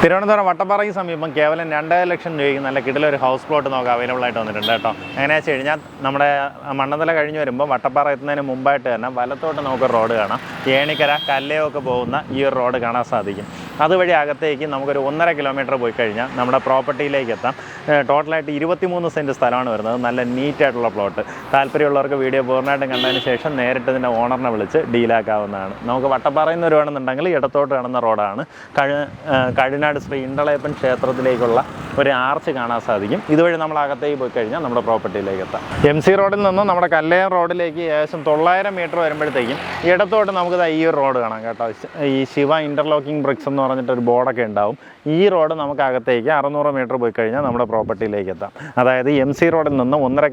തിരുവനന്തപുരം വട്ടപ്പാറയ്ക്ക് സമീപം കേവലം രണ്ടര ലക്ഷം രൂപയ്ക്ക് നല്ല കിടിലൊരു ഹൗസ് പ്ലോട്ട് നമുക്ക് അവൈലബിൾ ആയിട്ട് വന്നിട്ടുണ്ട് കേട്ടോ. എങ്ങനെയാണെന്ന് വെച്ച് കഴിഞ്ഞാൽ നമ്മുടെ മണ്ണന്തല കഴിഞ്ഞ് വരുമ്പോൾ വട്ടപ്പാറ എത്തുന്നതിന് മുമ്പായിട്ട് തന്നെ വലത്തോട്ട് നമുക്ക് റോഡ് കാണാം. ഏണിക്കര കല്ലയൊക്കെ പോകുന്ന ഈ ഒരു റോഡ് കാണാൻ സാധിക്കും. അതുവഴി അകത്തേക്ക് നമുക്കൊരു ഒന്നര കിലോമീറ്റർ പോയി കഴിഞ്ഞാൽ നമ്മുടെ പ്രോപ്പർട്ടിയിലേക്ക് എത്താം. ടോട്ടലായിട്ട് ഇരുപത്തിമൂന്ന് സെന്റ് സ്ഥലമാണ് വരുന്നത്. നല്ല നീറ്റായിട്ടുള്ള പ്ലോട്ട്. താല്പര്യമുള്ളവർക്ക് വീഡിയോ പൂർണമായിട്ടും കണ്ടതിന് ശേഷം നേരിട്ട് ഇതിന്റെ ഓണറിനെ വിളിച്ച് ഡീലാക്കാവുന്നതാണ്. നമുക്ക് വട്ടപ്പാറയിൽ നിന്ന് വരുവാണെന്നുണ്ടെങ്കിൽ ഇടത്തോട്ട് കാണുന്ന റോഡാണ്. കഴി കഴിനാട് ശ്രീ ഇണ്ടളയപ്പൻ ക്ഷേത്രത്തിലേക്കുള്ള ഒരു ആർച്ച് കാണാൻ സാധിക്കും. ഇതുവഴി നമ്മൾ അകത്തേക്ക് പോയി കഴിഞ്ഞാൽ നമ്മുടെ പ്രോപ്പർട്ടിയിലേക്ക് എത്താം. എം സി റോഡിൽ നിന്ന് നമ്മുടെ കല്ലയം റോഡിലേക്ക് ഏകദേശം തൊള്ളായിരം മീറ്റർ വരുമ്പോഴത്തേക്കും ഇടത്തോട്ട് നമുക്ക് ഈ ഒരു റോഡ് കാണാം കേട്ടോ. ഈ ശിവ ഇന്റർലോക്കിംഗ് ബ്രിക്സ് എന്ന് പറഞ്ഞിട്ട് ഒരു ബോർഡൊക്കെ ഉണ്ടാവും. ഈ റോഡ് നമുക്ക് അകത്തേക്ക് അറുന്നൂറ് മീറ്റർ പോയി കഴിഞ്ഞാൽ നമ്മുടെ പ്രോപ്പർട്ടിയിലേക്ക് എത്താം. അതായത് എം സി റോഡിൽ നിന്ന് ഒന്നര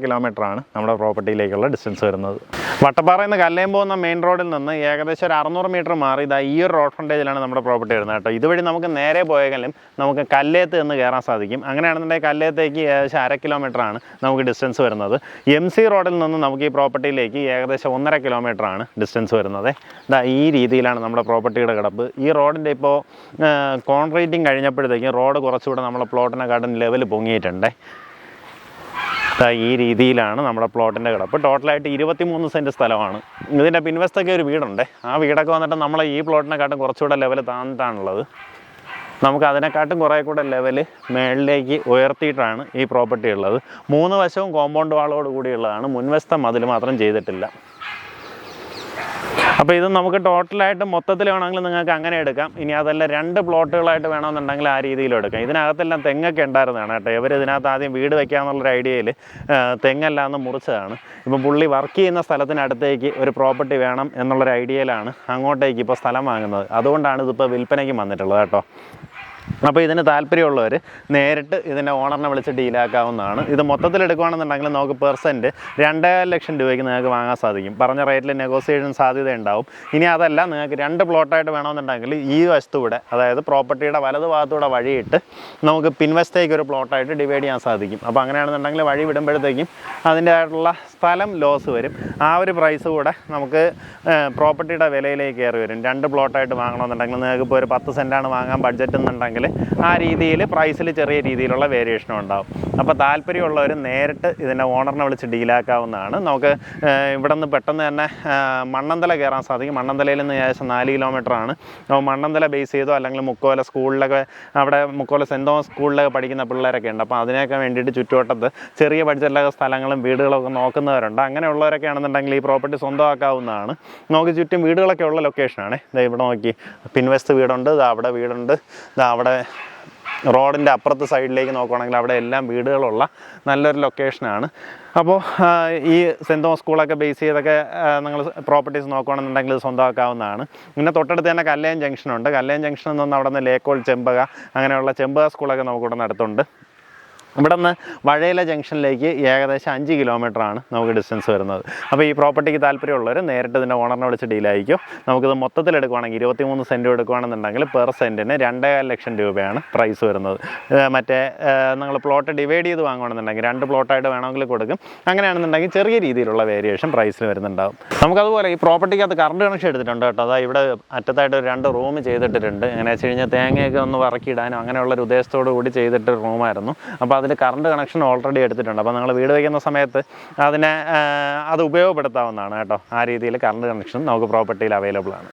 ആണ് നമ്മുടെ പ്രോപ്പർട്ടിയിലേക്കുള്ള ഡിസ്റ്റൻസ് വരുന്നത്. വട്ടപ്പാറയിൽ നിന്ന് കല്ലയം പോകുന്ന മെയിൻ റോഡിൽ നിന്ന് ഏകദേശം ഒരു അറുന്നൂറ് മീറ്റർ മാറി ഇതാ ഈ ഒരു റോഡ് ഫ്രണ്ടേജിലാണ് നമ്മുടെ പ്രോപ്പർട്ടി വരുന്നത് കേട്ടോ. ഇതുവഴി നമുക്ക് നേരെ പോയെങ്കിലും നമുക്ക് കല്ലേത്ത് എന്ന് കയറാൻ സാധിക്കും. അങ്ങനെയാണെന്നുണ്ടെങ്കിൽ കല്ലേത്തേക്ക് ഏകദേശം അര കിലോമീറ്റർ ആണ് നമുക്ക് ഡിസ്റ്റൻസ് വരുന്നത്. എം സി റോഡിൽ നിന്ന് നമുക്ക് ഈ പ്രോപ്പർട്ടിയിലേക്ക് ഏകദേശം ഒന്നര കിലോമീറ്റർ ആണ് ഡിസ്റ്റൻസ് വരുന്നത്. ഇതാ ഈ രീതിയിലാണ് നമ്മുടെ പ്രോപ്പർട്ടിയുടെ കിടപ്പ്. ഈ റോഡിന്റെ ഇപ്പോൾ കോൺക്രീറ്റിംഗ് കഴിഞ്ഞപ്പോഴത്തേക്കും റോഡ് കുറച്ചുകൂടെ നമ്മളെ പ്ലോട്ടിനെക്കാട്ടും ലെവൽ പൊങ്ങിയിട്ടുണ്ട്. ഈ രീതിയിലാണ് നമ്മുടെ പ്ലോട്ടിന്റെ കിടപ്പ്. ടോട്ടലായിട്ട് ഇരുപത്തിമൂന്ന് സെന്റ് സ്ഥലമാണ്. ഇതിന്റെ പിൻവശത്തൊക്കെ ഒരു വീടുണ്ട്. ആ വീടൊക്കെ വന്നിട്ട് നമ്മളെ ഈ പ്ലോട്ടിനെക്കാട്ടും കുറച്ചുകൂടെ ലെവൽ താന്നിട്ടാണുള്ളത് നമുക്ക് അതിനെക്കാട്ടും കുറേ കൂടെ ലെവൽ മേളിലേക്ക് ഉയർത്തിയിട്ടാണ് ഈ പ്രോപ്പർട്ടി ഉള്ളത്. മൂന്ന് വശവും കോമ്പൗണ്ട് വാളോട് കൂടിയുള്ളതാണ്. മുൻവശത്തെ മതിൽ മാത്രം ചെയ്തിട്ടില്ല. അപ്പോൾ ഇത് നമുക്ക് ടോട്ടലായിട്ട് മൊത്തത്തിൽ വേണമെങ്കിൽ നിങ്ങൾക്ക് അങ്ങനെ എടുക്കാം. ഇനി അതല്ല രണ്ട് പ്ലോട്ടുകളായിട്ട് വേണമെന്നുണ്ടെങ്കിൽ ആ രീതിയിൽ എടുക്കാം. ഇതിനകത്തെല്ലാം തെങ്ങൊക്കെ ഉണ്ടായിരുന്നതാണ് കേട്ടോ. ഇവർ ഇതിനകത്ത് ആദ്യം വീട് വയ്ക്കാമെന്നുള്ളൊരു ഐഡിയയിൽ തെങ്ങെല്ലാം ഒന്ന് മുറിച്ചതാണ്. ഇപ്പം പുള്ളി വർക്ക് ചെയ്യുന്ന സ്ഥലത്തിനടുത്തേക്ക് ഒരു പ്രോപ്പർട്ടി വേണം എന്നുള്ളൊരു ഐഡിയയിലാണ് അങ്ങോട്ടേക്ക് ഇപ്പോൾ സ്ഥലം വാങ്ങുന്നത്. അതുകൊണ്ടാണ് ഇതിപ്പോൾ വിൽപ്പനയ്ക്ക് വന്നിട്ടുള്ളത് കേട്ടോ. അപ്പോൾ ഇതിന് താല്പര്യമുള്ളവർ നേരിട്ട് ഇതിന്റെ ഓണറിനെ വിളിച്ച് ഡീലാക്കാവുന്നതാണ്. ഇത് മൊത്തത്തിൽ എടുക്കുകയാണെന്നുണ്ടെങ്കിൽ നമുക്ക് പെർസെന്റ് രണ്ടര ലക്ഷം രൂപയ്ക്ക് നിങ്ങൾക്ക് വാങ്ങാൻ സാധിക്കും. പറഞ്ഞ റേറ്റിൽ നെഗോസിയേഷൻ സാധ്യത ഉണ്ടാവും ഇനി അതല്ല നിങ്ങൾക്ക് രണ്ട് പ്ലോട്ടായിട്ട് വേണമെന്നുണ്ടെങ്കിൽ ഈ വശത്തൂടെ അതായത് പ്രോപ്പർട്ടിയുടെ വലത് ഭാഗത്തൂടെ വഴിയിട്ട് നമുക്ക് പിൻവശത്തേക്ക് ഒരു പ്ലോട്ടായിട്ട് ഡിവൈഡ് ചെയ്യാൻ സാധിക്കും. അപ്പോൾ അങ്ങനെയാണെന്നുണ്ടെങ്കിൽ വഴി വിടുമ്പോഴത്തേക്കും അതിന്റെ ആയിട്ടുള്ള സ്ഥലം ലോസ് വരും. ആ ഒരു പ്രൈസ് കൂടെ നമുക്ക് പ്രോപ്പർട്ടിയുടെ വിലയിലേക്ക് കയറി വരും. രണ്ട് പ്ലോട്ടായിട്ട് വാങ്ങണമെന്നുണ്ടെങ്കിൽ നിങ്ങൾക്ക് ഇപ്പോൾ ഒരു പത്ത് സെന്റാണ് വാങ്ങാൻ ബഡ്ജറ്റ് എന്നുണ്ടെങ്കിൽ ആ രീതിയിൽ പ്രൈസിൽ ചെറിയ രീതിയിലുള്ള വേരിയേഷനും ഉണ്ടാവും. അപ്പോൾ താല്പര്യമുള്ളവർ നേരിട്ട് ഇതിന്റെ ഓണറിനെ വിളിച്ച് ഡീലാക്കാവുന്നതാണ് നമുക്ക് ഇവിടെ നിന്ന് പെട്ടെന്ന് തന്നെ മണ്ണന്തല കയറാൻ സാധിക്കും. മണ്ണന്തലയിൽ നിന്ന് ഏകദേശം നാല് കിലോമീറ്റർ ആണ്. അപ്പോൾ മണ്ണന്തല ബേസ് ചെയ്തോ അല്ലെങ്കിൽ മുക്കോല സ്കൂളിലൊക്കെ അവിടെ മുക്കോല സെന്റ് തോമസ് സ്കൂളിലൊക്കെ പഠിക്കുന്ന പിള്ളേരൊക്കെ ഉണ്ട്. അപ്പോൾ അതിനൊക്കെ വേണ്ടിയിട്ട് ചുറ്റുവട്ടത്ത് ചെറിയ ബഡ്ജറ്റിലൊക്കെ സ്ഥലങ്ങളും വീടുകളൊക്കെ നോക്കുന്നവരുണ്ട്. അങ്ങനെയുള്ളവരൊക്കെ ആണെന്നുണ്ടെങ്കിൽ ഈ പ്രോപ്പർട്ടി സ്വന്തമാക്കാവുന്നതാണ്. നമുക്ക് ചുറ്റും വീടുകളൊക്കെ ഉള്ള ലൊക്കേഷനാണ് ഇവിടെ നോക്കി. പിൻവശത്ത് വീടുണ്ട്. അവിടെ വീടുണ്ട്. ദാ അവിടെ റോഡിന്റെ അപ്പുറത്തെ സൈഡിലേക്ക് നോക്കുകയാണെങ്കിൽ അവിടെ എല്ലാം വീടുകളുള്ള നല്ലൊരു ലൊക്കേഷനാണ്. അപ്പോൾ ഈ സെന്റ് തോമസ് സ്കൂളൊക്കെ ബേസ് ചെയ്തൊക്കെ നിങ്ങൾ പ്രോപ്പർട്ടീസ് നോക്കുകയാണെന്നുണ്ടെങ്കിൽ സ്വന്തമാക്കാവുന്നതാണ്. പിന്നെ തൊട്ടടുത്ത് തന്നെ കല്ലയം ജംഗ്ഷനുണ്ട്. കല്ലയം ജംഗ്ഷനിൽ നിന്ന് അവിടെ നിന്ന് ലേക്കോൾ ചെമ്പക അങ്ങനെയുള്ള ചെമ്പക സ്കൂളൊക്കെ നമുക്കിവിടെ നടത്തുന്നുണ്ട്. ഇവിടെ നിന്ന് വഴയില ജംഗ്ഷനിലേക്ക് ഏകദേശം അഞ്ച് കിലോമീറ്ററാണ് നമുക്ക് ഡിസ്റ്റൻസ് വരുന്നത്. അപ്പോൾ ഈ പ്രോപ്പർട്ടിക്ക് താല്പര്യമുള്ളവർ നേരിട്ട് ഇതിന്റെ ഓണറിനെ വിളിച്ച് ഡീലായിരിക്കും നമുക്കിത് മൊത്തത്തിൽ എടുക്കുവാണെങ്കിൽ ഇരുപത്തിമൂന്ന് സെന്റ് എടുക്കുകയാണെന്നുണ്ടെങ്കിൽ പെർ സെന്റിന് രണ്ടേകാൽ ലക്ഷം രൂപയാണ് പ്രൈസ് വരുന്നത്. മറ്റേ നിങ്ങൾ പ്ലോട്ട് ഡിവൈഡ് ചെയ്ത് വാങ്ങുകയാണെന്നുണ്ടെങ്കിൽ രണ്ട് പ്ലോട്ടായിട്ട് വേണമെങ്കിൽ കൊടുക്കും. അങ്ങനെയാണെന്നുണ്ടെങ്കിൽ ചെറിയ രീതിയിലുള്ള വേരിയേഷൻ പ്രൈസിൽ വരുന്നുണ്ടാവും. നമുക്കതുപോലെ ഈ പ്രോപ്പർട്ടിക്ക് അത് കറണ്ട് കണക്ഷൻ എടുത്തിട്ടുണ്ട് കേട്ടോ. അതാ ഇവിടെ അറ്റത്തായിട്ട് ഒരു രണ്ട് റൂം ചെയ്തിട്ടിട്ടുണ്ട്. എങ്ങനെ വെച്ച് കഴിഞ്ഞാൽ തേങ്ങയൊക്കെ ഒന്ന് വറക്കിയിടാനോ അങ്ങനെയുള്ള ഒരു ഉദ്ദേശത്തോടു കൂടി ചെയ്തിട്ട് റൂമായിരുന്നു അപ്പോൾ അതിൽ കറണ്ട് കണക്ഷൻ ഓൾറെഡി എടുത്തിട്ടുണ്ട്. അപ്പോൾ നിങ്ങൾ വീട് വയ്ക്കുന്ന സമയത്ത് അതിനെ അത് ഉപയോഗപ്പെടുത്താവുന്നതാണ് കേട്ടോ. ആ രീതിയിൽ കറണ്ട് കണക്ഷൻ നമുക്ക് പ്രോപ്പർട്ടിയിൽ അവൈലബിൾ ആണ്.